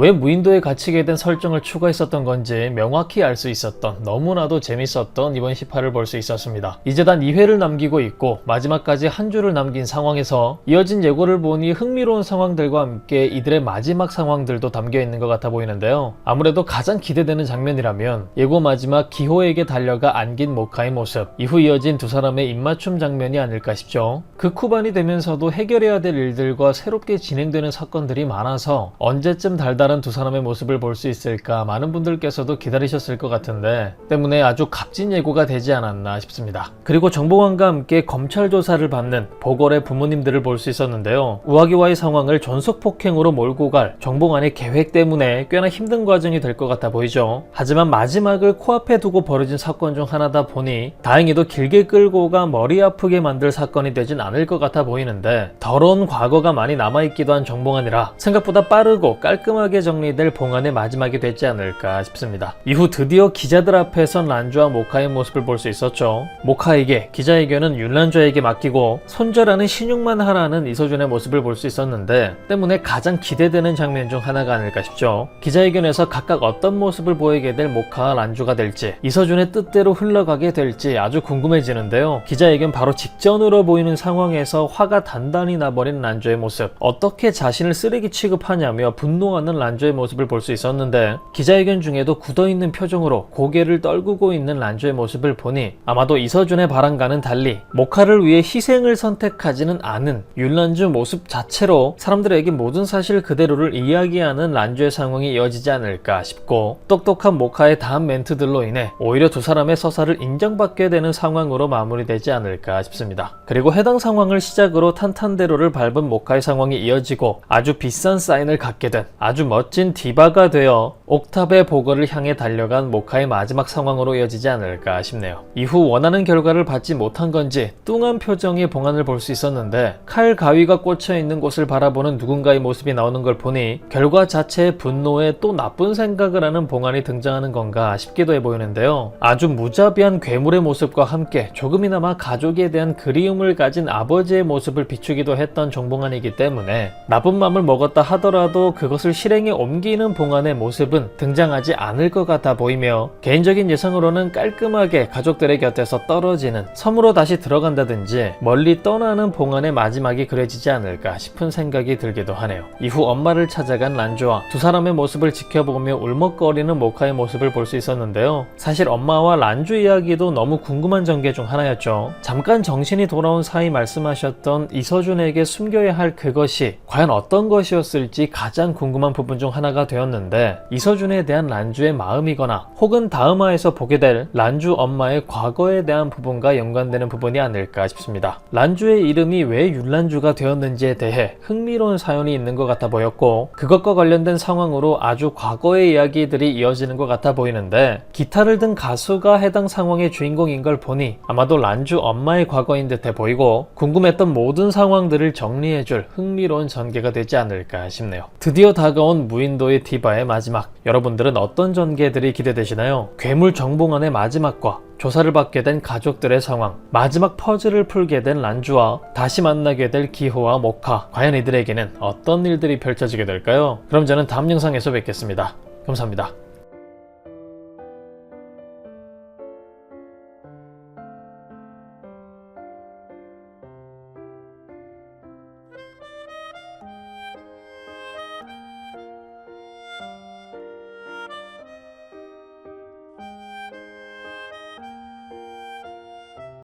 왜 무인도에 갇히게 된 설정을 추가했었던 건지 명확히 알 수 있었던 너무나도 재밌었던 이번 18을 볼 수 있었습니다. 이제 단 2회를 남기고 있고 마지막까지 한 주를 남긴 상황에서 이어진 예고를 보니 흥미로운 상황들과 함께 이들의 마지막 상황들도 담겨 있는 것 같아 보이는데요. 아무래도 가장 기대되는 장면이라면 예고 마지막 기호에게 달려가 안긴 모카의 모습, 이후 이어진 두 사람의 입맞춤 장면이 아닐까 싶죠. 그 쿠반이 되면서도 해결해야 될 일들과 새롭게 진행되는 사건들이 많아서 언제쯤 달달한 두 사람의 모습을 볼 수 있을까 많은 분들께서도 기다리셨을 것 같은데 때문에 아주 값진 예고가 되지 않았나 싶습니다. 그리고 정보관과 함께 검찰 조사를 받는 보궐의 부모님들을 볼 수 있었는데요. 우아기와의 상황을 전속 폭행으로 몰고 갈 정보관의 계획 때문에 꽤나 힘든 과정이 될 것 같아 보이죠. 하지만 마지막을 코앞에 두고 벌어진 사건 중 하나다 보니 다행히도 길게 끌고 가 머리 아프게 만들 사건이 되진 않을 것 같아 보이는데 더러운 과거가 많이 남아있기도 한 정봉환이라 생각보다 빠르고 깔끔하게 정리될 봉환의 마지막이 되지 않을까 싶습니다. 이후 드디어 기자들 앞에선 란주와 모카의 모습을 볼 수 있었죠. 모카에게 기자회견은 윤란주에게 맡기고 손절하는 신용만 하라는 이소준의 모습을 볼 수 있었는데 때문에 가장 기대되는 장면 중 하나가 아닐까 싶죠. 기자회견에서 각각 어떤 모습을 보이게 될 모카와 란주가 될지 이서준의 뜻대로 흘러가게 될지 아주 궁금해지는데요. 기자회견 바로 직전으로 보이는 상황에서 화가 단단히 나버린 란주의 모습 어떻게 자신을 쓰레기 취급하냐며 분노하는 란주의 모습을 볼 수 있었는데 기자회견 중에도 굳어있는 표정으로 고개를 떨구고 있는 란주의 모습을 보니 아마도 이서준의 바람과는 달리 모카를 위해 희생을 선택하지는 않은 윤란주 모습 자체로 사람들에게 모든 사실 그대로를 이야기하는 란주의 상황이 이어지지 않을까 싶고 똑똑한 모카의 다음 멘트들로 인해 오히려 두 사람의 서사를 인정받게 되는 상황으로 마무리되지 않을까 싶습니다. 그리고 해당 상황을 시작으로 탄탄대로를 밟은 모카의 상황이 이어지고 아주 비싼 사인을 갖게 된 아주 멋진 디바가 되어 옥탑의 보고를 향해 달려간 모카의 마지막 상황으로 이어지지 않을까 싶네요. 이후 원하는 결과를 받지 못한 건지 뚱한 표정의 봉안을 볼 수 있었는데 칼 가위가 꽂혀 있는 곳을 바라보는 누군가의 모습이 나오는 걸 보니 결과 자체의 분노에 또 나쁜 생각을 하는 봉안이 등장하는 건가 싶기도 해 보이는데요. 아주 무자비한 괴물의 모습과 함께 조금이나마 가족에 대한 그리움을 가진 아버지의 모습을 비추기도 했던 정봉안이기 때문에 나쁜 마음을 먹었다 하더라도 그것을 실행에 옮기는 봉안의 모습은 등장하지 않을 것 같아 보이며 개인적인 예상으로는 깔끔하게 가족들의 곁에서 떨어지는 섬으로 다시 들어간다든지 멀리 떠나는 봉안의 마지막이 그려지지 않을까 싶은 생각이 들기도 하네요. 이후 엄마를 찾아간 란주와 두 사람의 모습을 지켜보며 울먹거리는 모카의 모습을 볼 수 있었는데요. 사실 엄마와 란주 이야기도 너무 궁금한 전개 중 하나였죠. 잠깐 정신이 돌아온 사이 말씀하셨던 이서준에게 숨겨야 할 그것이 과연 어떤 것이었을지 가장 궁금한 부분 중 하나가 되었는데 이서 준에 대한 란주의 마음이거나 혹은 다음화에서 보게 될 란주 엄마의 과거에 대한 부분과 연관되는 부분이 아닐까 싶습니다. 란주의 이름이 왜 율란주가 되었는지에 대해 흥미로운 사연이 있는 것 같아 보였고 그것과 관련된 상황으로 아주 과거의 이야기들이 이어지는 것 같아 보이는데 기타를 든 가수가 해당 상황의 주인공인 걸 보니 아마도 란주 엄마의 과거인 듯해 보이고 궁금했던 모든 상황들을 정리해줄 흥미로운 전개가 되지 않을까 싶네요. 드디어 다가온 무인도의 디바의 마지막 여러분들은 어떤 전개들이 기대되시나요? 괴물 정봉안의 마지막과 조사를 받게 된 가족들의 상황, 마지막 퍼즐을 풀게 된 란주와 다시 만나게 될 기호와 모카, 과연 이들에게는 어떤 일들이 펼쳐지게 될까요? 그럼 저는 다음 영상에서 뵙겠습니다. 감사합니다.